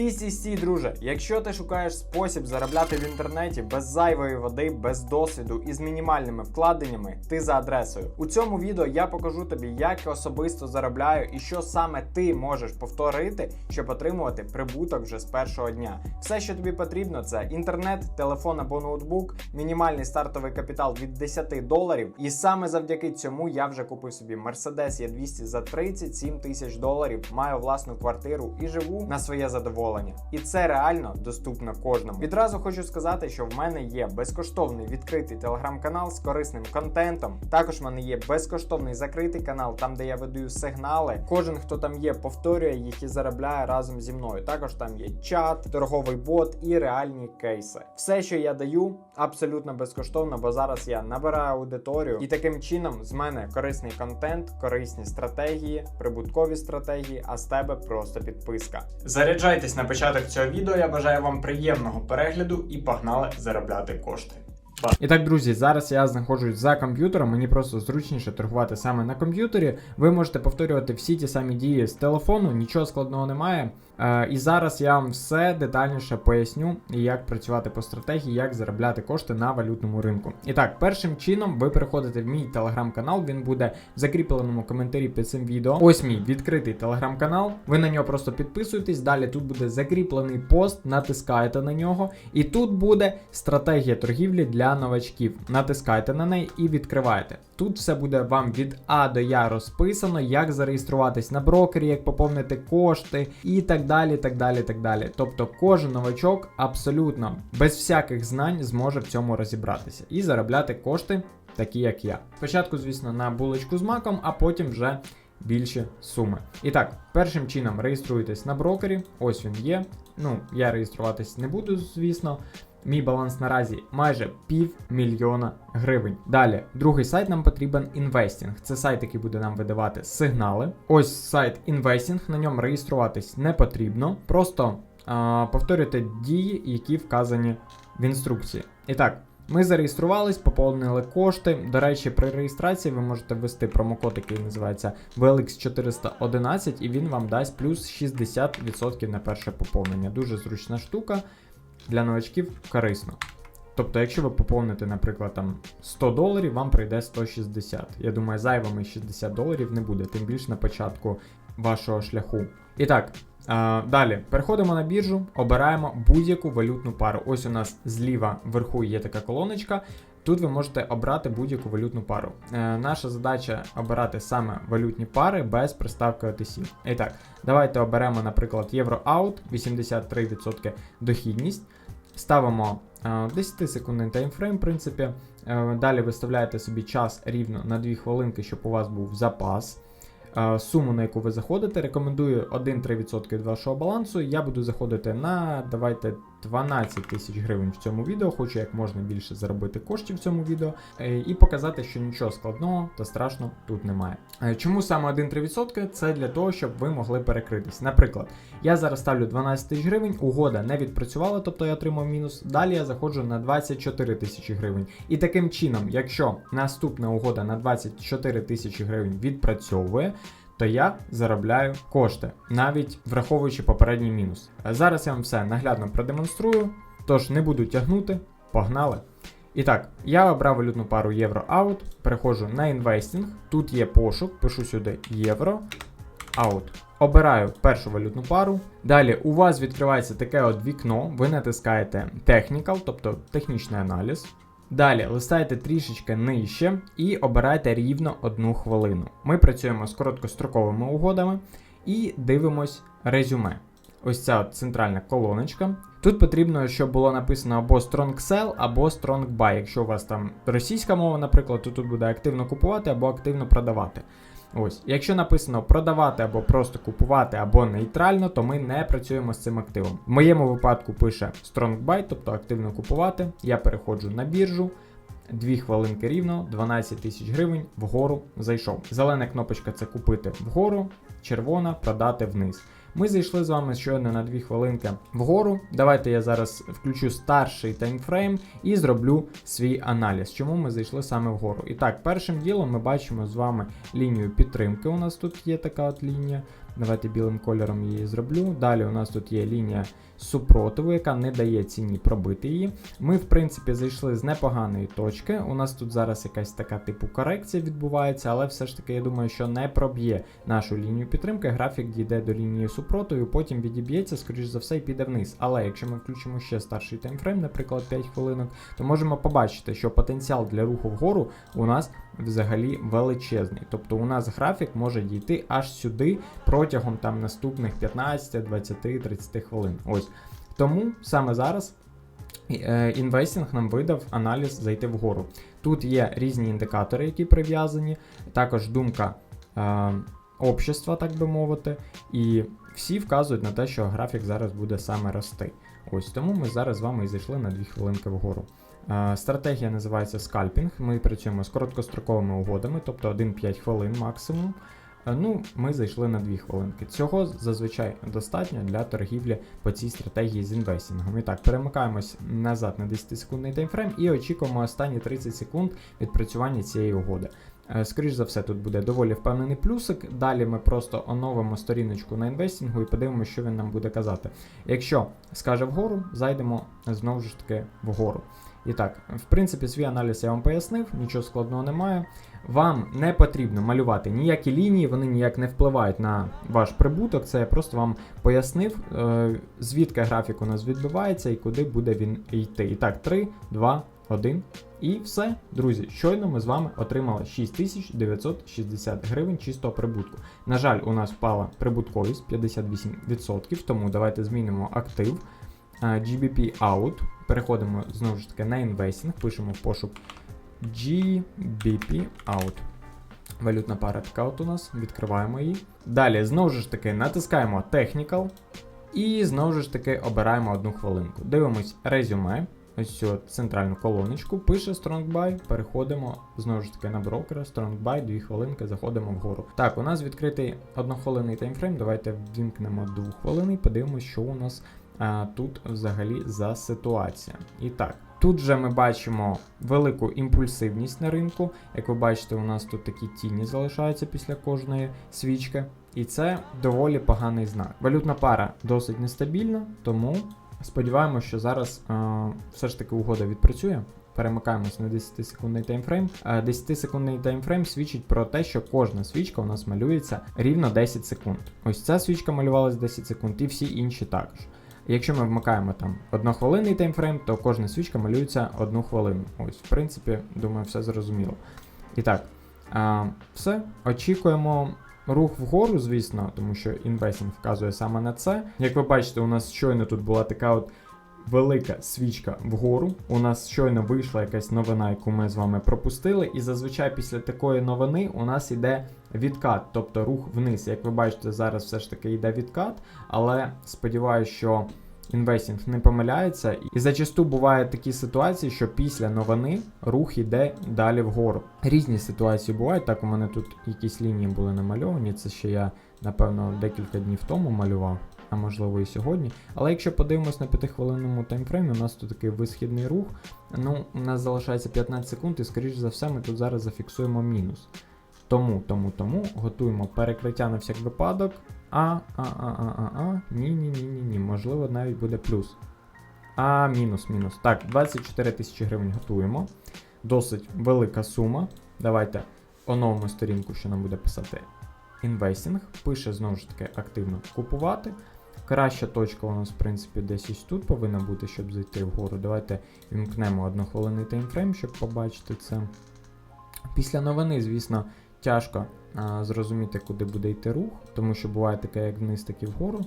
Стій, стій, стій, друже. Якщо ти шукаєш спосіб заробляти в інтернеті без зайвої води, без досвіду і з мінімальними вкладеннями, ти за адресою. У цьому відео я покажу тобі, як я особисто заробляю і що саме ти можеш повторити, щоб отримувати прибуток вже з першого дня. Все, що тобі потрібно, це інтернет, телефон або ноутбук, мінімальний стартовий капітал від 10 доларів. І саме завдяки цьому я вже купив собі Mercedes E200 за 37 тисяч доларів, маю власну квартиру і живу на своє задоволення. І це реально доступно кожному. Відразу хочу сказати, що в мене є безкоштовний відкритий телеграм-канал з корисним контентом. Також в мене є безкоштовний закритий канал, там де я видаю сигнали. Кожен, хто там є, повторює їх і заробляє разом зі мною. Також там є чат, торговий бот і реальні кейси. Все, що я даю, абсолютно безкоштовно, бо зараз я набираю аудиторію, і таким чином з мене корисний контент, корисні стратегії, прибуткові стратегії, а з тебе просто підписка. Заряджайтесь на початок цього відео. Я бажаю вам приємного перегляду і погнали заробляти кошти. І так, друзі, зараз я знаходжусь за комп'ютером. Мені просто зручніше торгувати саме на комп'ютері. Ви можете повторювати всі ті самі дії з телефону, нічого складного немає. Е, і зараз я вам все детальніше поясню, як працювати по стратегії, як заробляти кошти на валютному ринку. І так, першим чином ви переходите в мій телеграм-канал. Він буде в закріпленому коментарі під цим відео. Ось мій відкритий телеграм-канал. Ви на нього просто підписуєтесь. Далі тут буде закріплений пост, натискаєте на нього, і тут буде стратегія торгівлі для новачків. Натискайте на неї і відкриваєте. Тут все буде вам від А до Я розписано, як зареєструватись на брокері, як поповнити кошти і так далі. Так далі, так далі. Тобто кожен новачок абсолютно без всяких знань зможе в цьому розібратися і заробляти кошти, такі як я. Спочатку, звісно, на булочку з маком, а потім вже більші суми. І так, першим чином реєструйтесь на брокері. Ось він є. Ну, я реєструватись не буду, звісно. Мій баланс наразі майже пів мільйона гривень. Далі, другий сайт нам потрібен інвестінг. Це сайт, який буде нам видавати сигнали. Ось сайт інвестінг, на ньому реєструватись не потрібно. Просто а, повторюйте дії, які вказані в інструкції. І так. Ми зареєструвались, поповнили кошти. До речі, при реєстрації ви можете ввести промокод, який називається VLX411, і він вам дасть плюс 60% на перше поповнення. Дуже зручна штука для новачків корисно. Тобто, якщо ви поповните, наприклад, там 100 доларів, вам прийде 160. Я думаю, зайвими 60 доларів не буде, тим більше на початку вашого шляху. І так, далі переходимо на біржу, обираємо будь-яку валютну пару. Ось у нас зліва вверху є така колоночка. Тут ви можете обрати будь-яку валютну пару. Е, наша задача обирати саме валютні пари без приставки OTC. І так, давайте оберемо, наприклад, євро-аут, 83% дохідність. Ставимо е, 10 секундний таймфрейм, в принципі. Е, далі виставляєте собі час рівно на 2 хвилинки, щоб у вас був запас. Е, Суму, на яку ви заходите, рекомендую 1-3% від вашого балансу. Я буду заходити на давайте 12 тисяч гривень в цьому відео. Хочу як можна більше заробити коштів в цьому відео е, і показати, що нічого складного та страшного тут немає. Е, Чому саме 1-3%? Це для того, щоб ви могли перекритись. Наприклад, я зараз ставлю 12 тисяч гривень, угода не відпрацювала, тобто я отримав мінус. Далі я заходжу на 24 тисячі гривень. І таким чином, якщо наступна угода на 24 тисячі гривень відпрацьовує, то я заробляю кошти, навіть враховуючи попередній мінус. Зараз я вам все наглядно продемонструю, тож не буду тягнути, погнали. І так, я обрав валютну пару євро-аут, переходжу на інвестінг. Тут є пошук, пишу сюди євро аут. Обираю першу валютну пару. Далі у вас відкривається таке от вікно, ви натискаєте Technical, тобто технічний аналіз. Далі листайте трішечки нижче і обирайте рівно одну хвилину. Ми працюємо з короткостроковими угодами і дивимось резюме. Ось ця центральна колоночка. Тут потрібно, щоб було написано або Strong Sell, або Strong Buy. Якщо у вас там російська мова, наприклад, то тут буде активно купувати або активно продавати. Ось, якщо написано продавати або просто купувати, або нейтрально, то ми не працюємо з цим активом. В моєму випадку пише Strong Buy, тобто активно купувати. Я переходжу на біржу. 2 хвилинки рівно, 12 тисяч гривень вгору зайшов. Зелена кнопочка це купити вгору, червона продати вниз. Ми зайшли з вами щойно на 2 хвилинки вгору. Давайте я зараз включу старший таймфрейм і зроблю свій аналіз, чому ми зайшли саме вгору. І так, першим ділом ми бачимо з вами лінію підтримки. У нас тут є така от лінія. Давайте білим кольором її зроблю. Далі у нас тут є лінія супротиву, яка не дає ціні пробити її. Ми, в принципі, зайшли з непоганої точки. У нас тут зараз якась така типу корекція відбувається, але все ж таки я думаю, що не проб'є нашу лінію підтримки. Графік дійде до лінії супротиву, потім відіб'ється, скоріш за все, і піде вниз. Але якщо ми включимо ще старший таймфрейм, наприклад, 5 хвилинок, то можемо побачити, що потенціал для руху вгору у нас взагалі величезний. Тобто у нас графік може дійти аж сюди протягом там наступних 15, 20, 30 хвилин. Ось. Тому саме зараз е, інвестінг нам видав аналіз зайти вгору. Тут є різні індикатори, які прив'язані, також думка е, общества, так би мовити, і всі вказують на те, що графік зараз буде саме рости. Ось тому ми зараз з вами і зайшли на 2 хвилинки вгору. Е, Стратегія називається скальпінг. Ми працюємо з короткостроковими угодами, тобто 1-5 хвилин максимум. Е, Ну, ми зайшли на 2 хвилинки. Цього зазвичай достатньо для торгівлі по цій стратегії з інвестингом. І так, перемикаємось назад на 10-секундний таймфрейм і очікуємо останні 30 секунд відпрацювання цієї угоди. Е, Скоріш за все, тут буде доволі впевнений плюсик. Далі ми просто оновимо сторіночку на інвестингу і подивимося, що він нам буде казати. Якщо скаже вгору, зайдемо знову ж таки вгору. І так, в принципі, свій аналіз я вам пояснив, нічого складного немає. Вам не потрібно малювати ніякі лінії, вони ніяк не впливають на ваш прибуток. Це я просто вам пояснив, е, звідки графік у нас відбувається і куди буде він йти. І так, 3, 2, 1. І все, друзі. Щойно ми з вами отримали 6960 гривень чистого прибутку. На жаль, у нас впала прибутковість 58%, тому давайте змінимо актив. GBP out. Переходимо знову ж таки на інвестинг, пишемо в пошук GBP out. Валютна пара така от у нас, відкриваємо її. Далі, знову ж таки, натискаємо Technical. І знову ж таки обираємо одну хвилинку. Дивимось резюме. Ось цю центральну колоночку, пише Strong переходимо знову ж таки на брокера, Strong Buy, 2 хвилинки, заходимо вгору. Так, у нас відкритий однохвилинний таймфрейм. Давайте ввімкнемо 2 хвилини і подивимося, що у нас тут взагалі за ситуація. І так, тут же ми бачимо велику імпульсивність на ринку. Як ви бачите, у нас тут такі тіні залишаються після кожної свічки. І це доволі поганий знак. Валютна пара досить нестабільна, тому сподіваємося, що зараз е, все ж таки угода відпрацює. Перемикаємось на 10-секундний таймфрейм. Е, 10-секундний таймфрейм свідчить про те, що кожна свічка у нас малюється рівно 10 секунд. Ось ця свічка малювалась 10 секунд, і всі інші також. Якщо ми вмикаємо там однохвилинний таймфрейм, то кожна свічка малюється одну хвилину. Ось, в принципі, думаю, все зрозуміло. І так, а, все. Очікуємо рух вгору, звісно, тому що інвестинг вказує саме на це. Як ви бачите, у нас щойно тут була така от велика свічка вгору. У нас щойно вийшла якась новина, яку ми з вами пропустили. І зазвичай після такої новини у нас йде відкат, тобто рух вниз. Як ви бачите, зараз все ж таки йде відкат, але сподіваюся, що. Інвестінг не помиляється, і зачасту бувають такі ситуації, що після новини рух іде далі вгору. Різні ситуації бувають. Так, у мене тут якісь лінії були намальовані. Це ще я, напевно, декілька днів тому малював, а можливо і сьогодні. Але якщо подивимось на 5-хвилинному таймфреймі, у нас тут такий висхідний рух. Ну, у нас залишається 15 секунд, і скоріш за все, ми тут зараз зафіксуємо мінус. Тому, тому, тому готуємо перекриття на всяк випадок. А, а, а, а, а, а, ні, ні. Можливо, навіть буде плюс. А, мінус, мінус. Так, 24 тисячі гривень готуємо. Досить велика сума. Давайте оновимо сторінку, що нам буде писати інвестинг. Пише знову ж таки активно купувати. Краща точка у нас, в принципі, десь ось тут повинна бути, щоб зайти вгору. Давайте вімкнемо однохвилинний таймфрейм, щоб побачити це. Після новини, звісно, тяжко а, зрозуміти, куди буде йти рух, тому що буває таке, як вниз, так і вгору.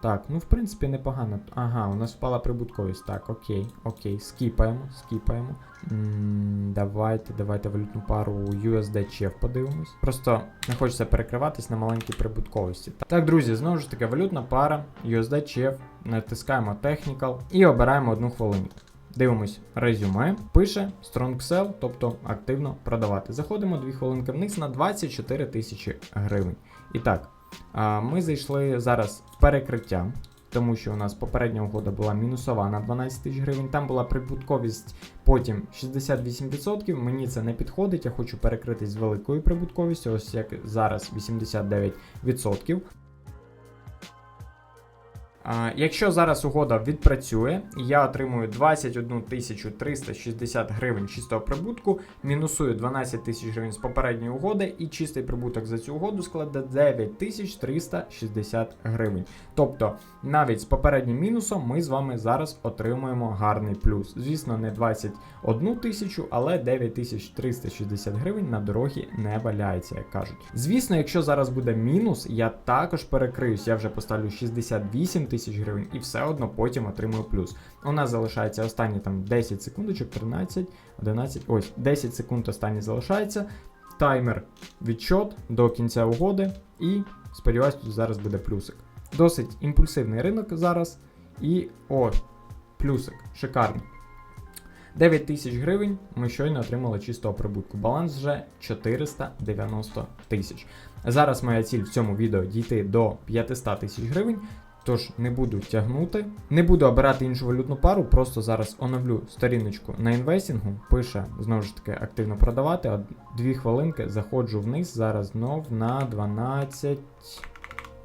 Так, ну в принципі непогано. Ага, у нас впала прибутковість. Так, окей, окей, скіпаємо, скіпаємо. м давайте, давайте валютну пару USD Chef подивимось. Просто не хочеться перекриватись на маленькій прибутковості. Так, друзі, знову ж таки, валютна пара, USD Chef, натискаємо Technical і обираємо одну хвилинку. Дивимось резюме, пише Strong Sell, тобто активно продавати. Заходимо 2 хвилинки вниз на 24 тисячі гривень. І так, ми зайшли зараз в перекриття, тому що у нас попередня угода була мінусова на 12 тисяч гривень. Там була прибутковість потім 68%. Мені це не підходить. Я хочу перекритись з великою прибутковістю, ось як зараз 89%. Якщо зараз угода відпрацює, я отримую 21 360 гривень чистого прибутку, мінусую 12 тисяч гривень з попередньої угоди, і чистий прибуток за цю угоду складе 9 360 гривень. Тобто, навіть з попереднім мінусом ми з вами зараз отримуємо гарний плюс. Звісно, не 21 тисячу, але 9 360 гривень на дорогі не валяється, як кажуть. Звісно, якщо зараз буде мінус, я також перекриюсь. Я вже поставлю 68 тисяч гривень і все одно потім отримую плюс. У нас залишається останні там 10 секундочок, 13, 11, ось 10 секунд останні залишається. Таймер відчот до кінця угоди, і сподіваюсь, тут зараз буде плюсик. Досить імпульсивний ринок зараз. І о, плюсик, шикарний. 9 тисяч гривень ми щойно отримали чистого прибутку. Баланс вже 490 тисяч. Зараз моя ціль в цьому відео дійти до 500 тисяч гривень. Тож не буду тягнути, не буду обирати іншу валютну пару, просто зараз оновлю сторіночку на інвестингу. Пише знову ж таки активно продавати. Дві хвилинки заходжу вниз зараз знов на 12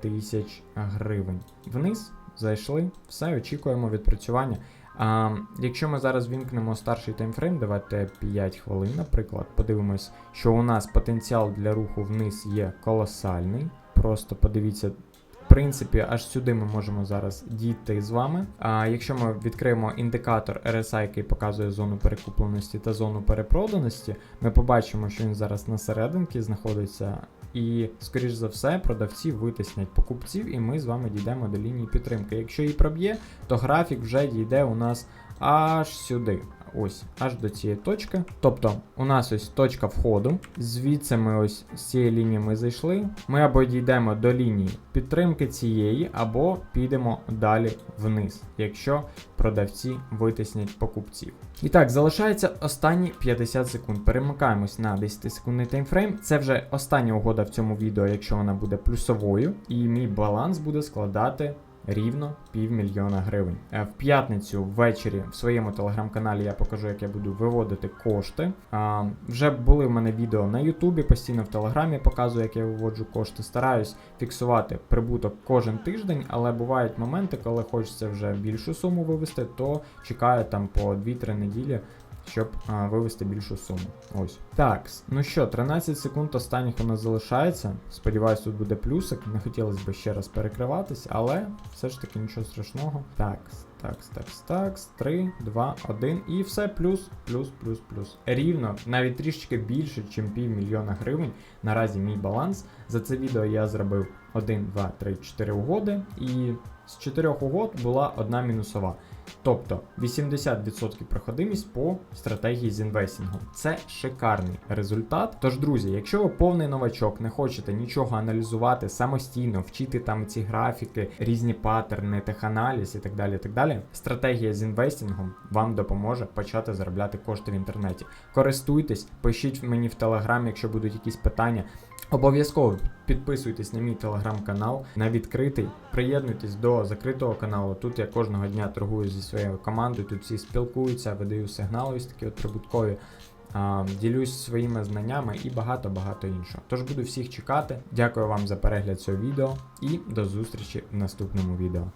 тисяч гривень. Вниз зайшли, все, очікуємо відпрацювання. А, якщо ми зараз вімкнемо старший таймфрейм, давайте 5 хвилин, наприклад, подивимось, що у нас потенціал для руху вниз є колосальний. Просто подивіться. Принципі, аж сюди ми можемо зараз дійти з вами. А якщо ми відкриємо індикатор RSI, який показує зону перекупленості та зону перепроданості, ми побачимо, що він зараз на серединці знаходиться. І, скоріш за все, продавці витиснять покупців, і ми з вами дійдемо до лінії підтримки. Якщо її проб'є, то графік вже дійде у нас аж сюди. Ось, аж до цієї точки. Тобто, у нас ось точка входу. Звідси ми ось з цієї лінії ми зайшли. Ми або дійдемо до лінії підтримки цієї, або підемо далі вниз, якщо продавці витиснять покупців. І так, залишається останні 50 секунд. Перемикаємось на 10-секундний таймфрейм. Це вже остання угода в цьому відео, якщо вона буде плюсовою, і мій баланс буде складати. Рівно півмільйона гривень. Е, В п'ятницю ввечері в своєму телеграм-каналі я покажу, як я буду виводити кошти. Вже були в мене відео на Ютубі, постійно в Телеграмі показую, як я виводжу кошти. Стараюсь фіксувати прибуток кожен тиждень, але бувають моменти, коли хочеться вже більшу суму вивести, то чекаю там по 2-3 неділі. Щоб а, вивести більшу суму. Ось. Так, ну що, 13 секунд останніх у нас залишається. Сподіваюсь, тут буде плюсик. Не хотілося б ще раз перекриватись, але все ж таки нічого страшного. Так, так, так, так, 3, 2, 1 і все, плюс, плюс, плюс, плюс. Рівно, навіть трішечки більше, ніж півмільйона гривень. Наразі мій баланс. За це відео я зробив 1, 2, 3, 4 угоди. І з 4 угод була одна мінусова. Тобто 80% проходимість по стратегії з інвестингом. Це шикарний результат. Тож, друзі, якщо ви повний новачок, не хочете нічого аналізувати самостійно, вчити там ці графіки, різні паттерни, теханаліз і так далі. так далі, Стратегія з інвестингом вам допоможе почати заробляти кошти в інтернеті. Користуйтесь, пишіть мені в телеграм, якщо будуть якісь питання. Обов'язково підписуйтесь на мій телеграм-канал, на відкритий. Приєднуйтесь до закритого каналу. Тут я кожного дня торгую зі своєю командою. Тут всі спілкуються, видаю сигнали ось такі от прибуткові. Ділюсь своїми знаннями і багато-багато іншого. Тож буду всіх чекати. Дякую вам за перегляд цього відео і до зустрічі в наступному відео.